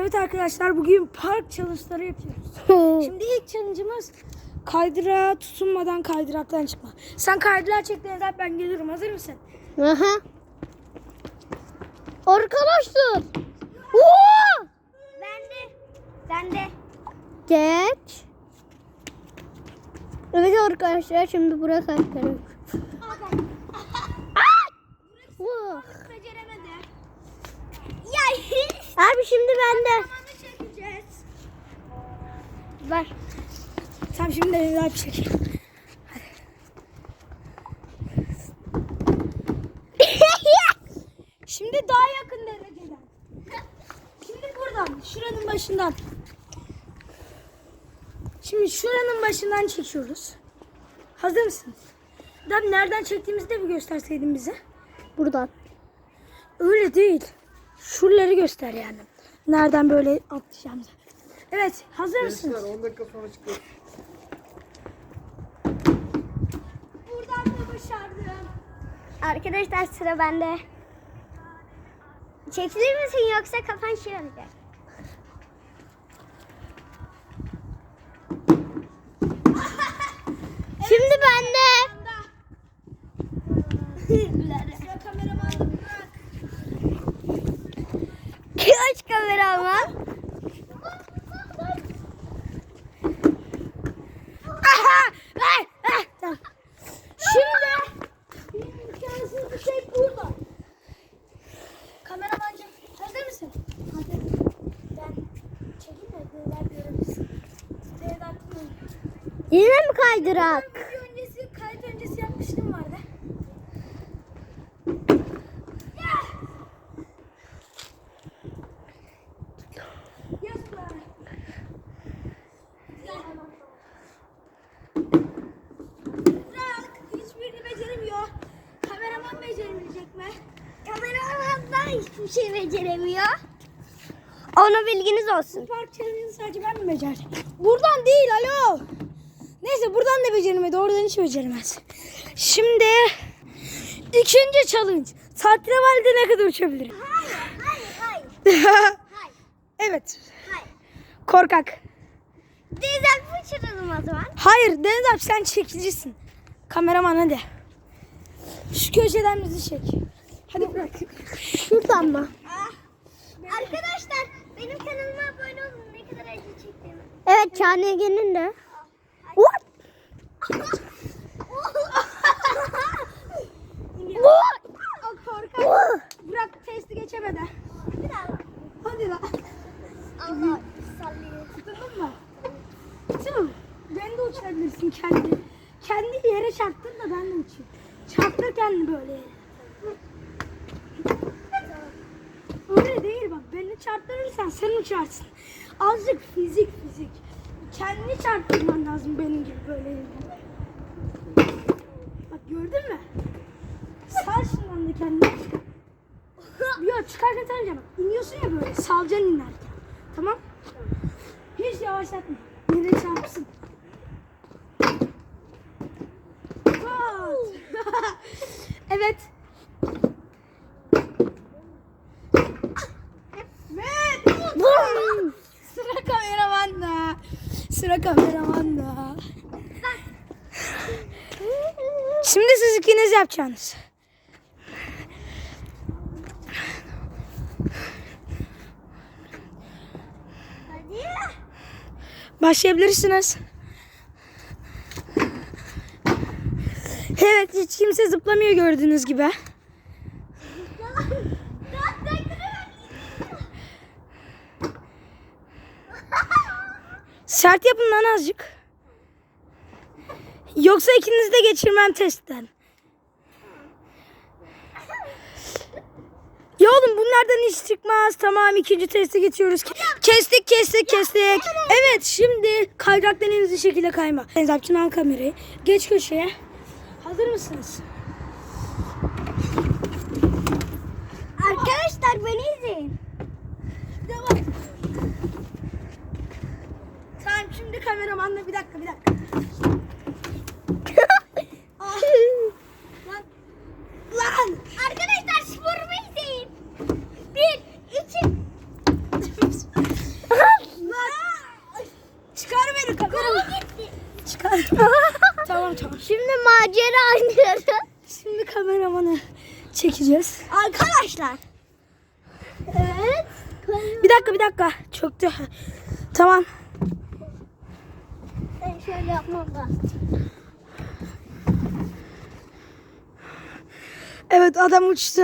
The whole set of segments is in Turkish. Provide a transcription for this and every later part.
Evet arkadaşlar bugün park challenge'ları yapıyoruz. Şimdi ilk challenge'ımız kaydırağa tutunmadan kaydıraktan çıkma. Sen kaydırağa çek Nevzat ben gelirim. Hazır mısın? Aha. Arkadaşlar. Oo! Ben de. Ben de. Geç. Evet arkadaşlar şimdi buraya kaydırak. Vah. Beceremedi. Abi şimdi bende. Ver. Tamam şimdi de Nevzat çek. Şimdi daha yakın dereceden. Şimdi buradan, şuranın başından. Şimdi şuranın başından çekiyoruz. Hazır mısın? Tabii nereden çektiğimizi de bir gösterseydin bize. Buradan. Öyle değil. Şuraları göster yani. Nereden böyle atlayacağımızı. Evet, hazır mısınız? 10 dakika sonra çıkıyor. Buradan da başardım. Arkadaşlar sıra bende. Çekilir misin yoksa kafan şey olacak? Şimdi bende. Sıra kameramanda bırak. Aç kameraman. Aha! Ay! Ah! Tamam. Şimdi imkansız bir şey burada. Kameramancım hazır mısın? Hazır. Ben çekeyim de neler görebilirsin. Sevda Akın'ın Yine mi kaydırak? video öncesi, kayıt öncesi yapmıştım vardı. Hiçbir şey beceremiyor. Onu bilginiz olsun. Bu park sadece ben mi becerdim? Buradan değil alo. Neyse buradan da beceremedi. Oradan hiç beceremez. Şimdi ikinci challenge. Tahterevalide ne kadar uçabilirim? Hayır, hayır, hayır. Hayır, evet. hayır. Korkak. Denizden uçuralım o zaman. Hayır Deniz abi sen çekicisin. Kameraman hadi. Şu köşeden bizi çek. Hadi bırak. Şuradan mı? Ah. Arkadaşlar benim kanalıma abone olun. Ne kadar acı çektiğimi. Evet Çağlayan'ın de. What? O korkak. Bırak testi geçemedi. Hadi lan. Allah sallıyor. Tutundun mu? Tamam. Ben de uçabilirsin kendi. Kendi yere çarptın da ben de uçayım. Çarptır kendini böyle. Öyle değil bak. Beni çarptırırsan sen uçarsın. Azıcık fizik fizik. Kendini çarptırman lazım benim gibi böyle. Bak gördün mü? Sal şundan da kendini. Yok çıkarken sen bak. İniyorsun ya böyle. Salacaksın inerken. Tamam? Hiç yavaşlatma. Yere çarpsın. Evet. Sıra kameramanda. Şimdi siz ikiniz yapacaksınız. Hadi. Başlayabilirsiniz. Evet hiç kimse zıplamıyor gördüğünüz gibi. Sert yapın lan azıcık. Yoksa ikinizi de geçirmem testten. Ya oğlum bunlardan hiç çıkmaz. Tamam ikinci testi geçiyoruz. Kestik kestik kestik. Evet şimdi kaydıraktan en şekilde kayma. Enzapçın al kamerayı. Geç köşeye. Hazır mısınız? Arkadaşlar beni izleyin. kameramanla bir dakika bir dakika. Ah. Lan. Lan. Arkadaşlar sporumu. Bir, iki. Lan. Çıkar beni kameraman. Çıkar. tamam tamam. Şimdi macera oynuyoruz. Şimdi kameramanı çekeceğiz. Arkadaşlar. Evet. Bir dakika bir dakika. Çöktü. Tamam. Ben şöyle yapmam lazım. Evet adam uçtu.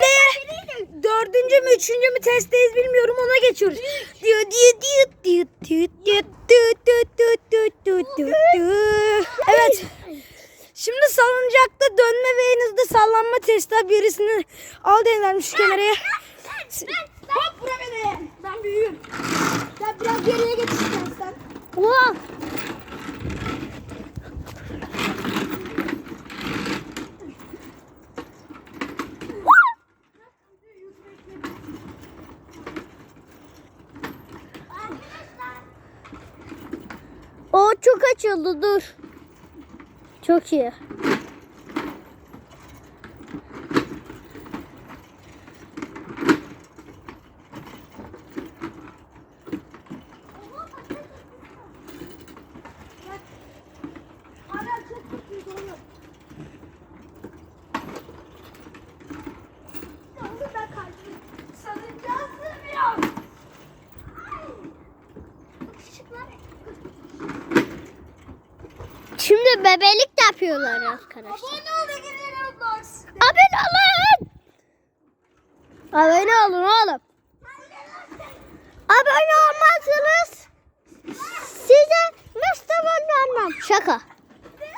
Ve dördüncü mü üçüncü mü testteyiz bilmiyorum ona geçiyoruz. Diyor diyor diyor diyor diyor diyor diyor diyor diyor diyor diyor diyor diyor. Evet. Şimdi salıncakta dönme ve en hızlı sallanma testi birisini al denilmiş şu kameraya. Hop bura beni. Ben büyüğüm. Sen biraz geriye geç istersen. Wow. O çok açıldı dur. Çok iyi. Bebelik de yapıyorlar arkadaşlar. Abone ol Ege'nin Roblox. Abone olun. Abone olun oğlum. Abone olmazsanız size Mustafa vermem. Şaka.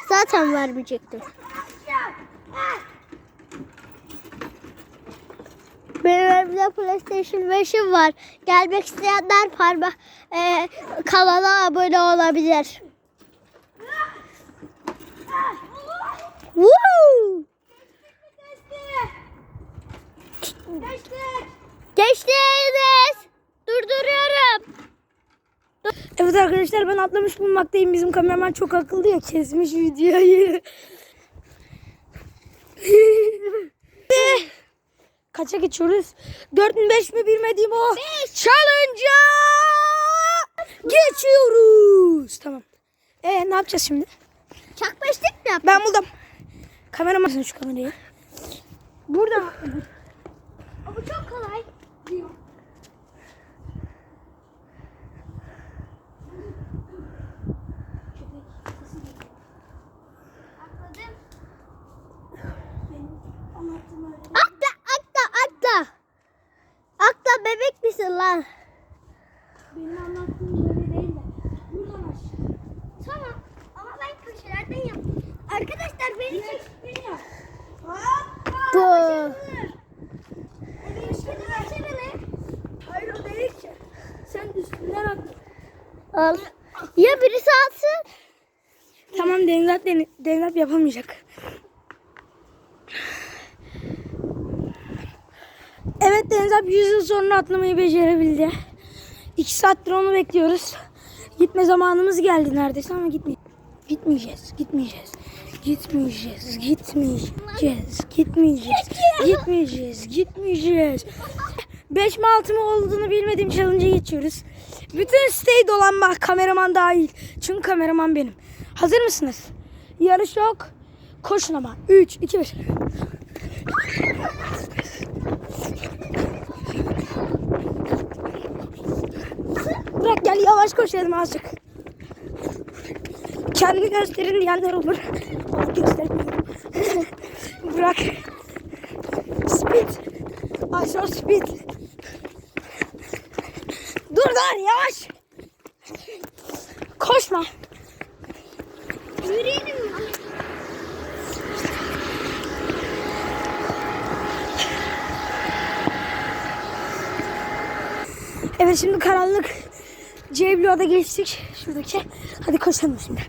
Zaten vermeyecektim. Benim evimde PlayStation 5'im var. Gelmek isteyenler parma e, kanala abone olabilir. Woo! Geçtiniz. Durduruyorum. Evet arkadaşlar ben atlamış bulunmaktayım. Bizim kameraman çok akıllı ya kesmiş videoyu. Kaça geçiyoruz? 4 mü 5 mi bilmediğim o. Challenge'a geçiyoruz. Tamam. E ne yapacağız şimdi? Çakmıştık mı? Ben buldum. Kameraman şu kamerayı. Burada. Bu çok kolay. Akla akla akla. Akla bebek misin lan? Benim anlattığım böyle değil de. Buradan aşağı. Tamam. Ama ben köşelerden yaptım. Arkadaşlar beni çek. Beni yap. Hoppa. Bu. Benim şimdi versene. Hayır o değil ki. Sen üstünden attın. Al. Ya birisi atsın. Tamam Denizat Deni- Denizat yapamayacak. Evet Denizat 100 yıl sonra atlamayı becerebildi. 2 saattir onu bekliyoruz. Gitme zamanımız geldi neredeyse ama gitme. Gitmeyeceğiz, gitmeyeceğiz. Gitmeyeceğiz, gitmeyeceğiz, gitmeyeceğiz, gitmeyeceğiz, gitmeyeceğiz. 5 mi 6 mı olduğunu bilmediğim challenge'a geçiyoruz. Bütün siteyi dolanma, kameraman dahil. Çünkü kameraman benim. Hazır mısınız? Yarış yok. Koşun ama. 3, 2, 1. Bırak gel yavaş koşalım azıcık. Kendini gösterin diyenler olur. Bırak. Speed. Aşağı speed. Dur yavaş. Koşma. Yürüyelim mi? Evet şimdi karanlık C bloğa geçtik. Şuradaki. Hadi koşalım şimdi.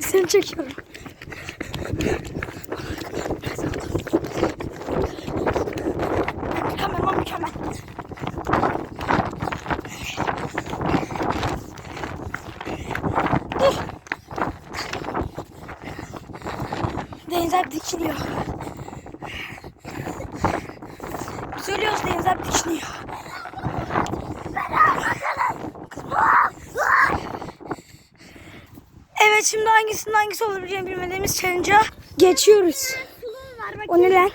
Seni çekiyorum. Kameraman mükemmel. Dur. Denizler dikiliyor. Söylüyoruz Denizler dikiliyor. Evet şimdi hangisinin hangisi olabileceğini bilmediğimiz challenge'a geçiyoruz. O ne lan?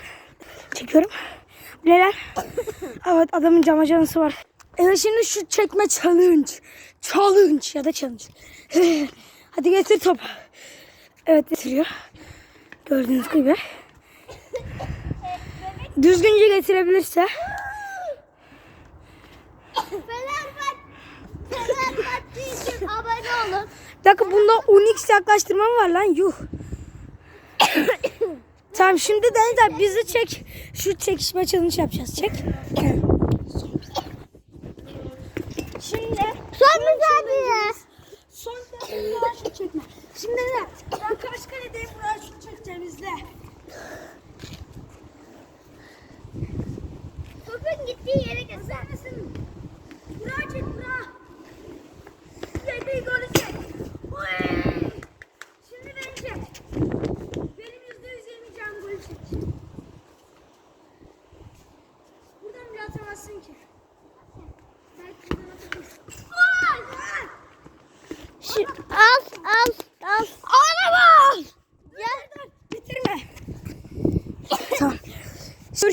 Çekiyorum. Bu ne lan? evet adamın camacanası var. Evet şimdi şu çekme challenge. Challenge ya da challenge. Hadi getir topu. Evet getiriyor. Gördüğünüz gibi. Düzgünce getirebilirse. Abone olun. Bir dakika bunda 10x yaklaştırma mı var lan? Yuh. tamam şimdi Deniz abi bizi çek. Şu çekişme challenge yapacağız. Çek. Şimdi Son müsaade. son şut çekme. Şimdi ne? Ben karşı kaledeyim buraya temizle.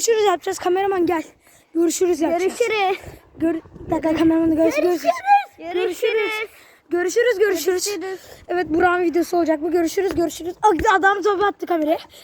Görüşürüz yapacağız. Kameraman gel. Görüşürüz yapacağız. Görüşürüz. Gör dakika kameramanı görüşürüz. Görüşürüz. Görüşürüz. Görüşürüz. Görüşürüz. Evet Burak'ın videosu olacak bu. Görüşürüz. Görüşürüz. Adam topu attı kameraya.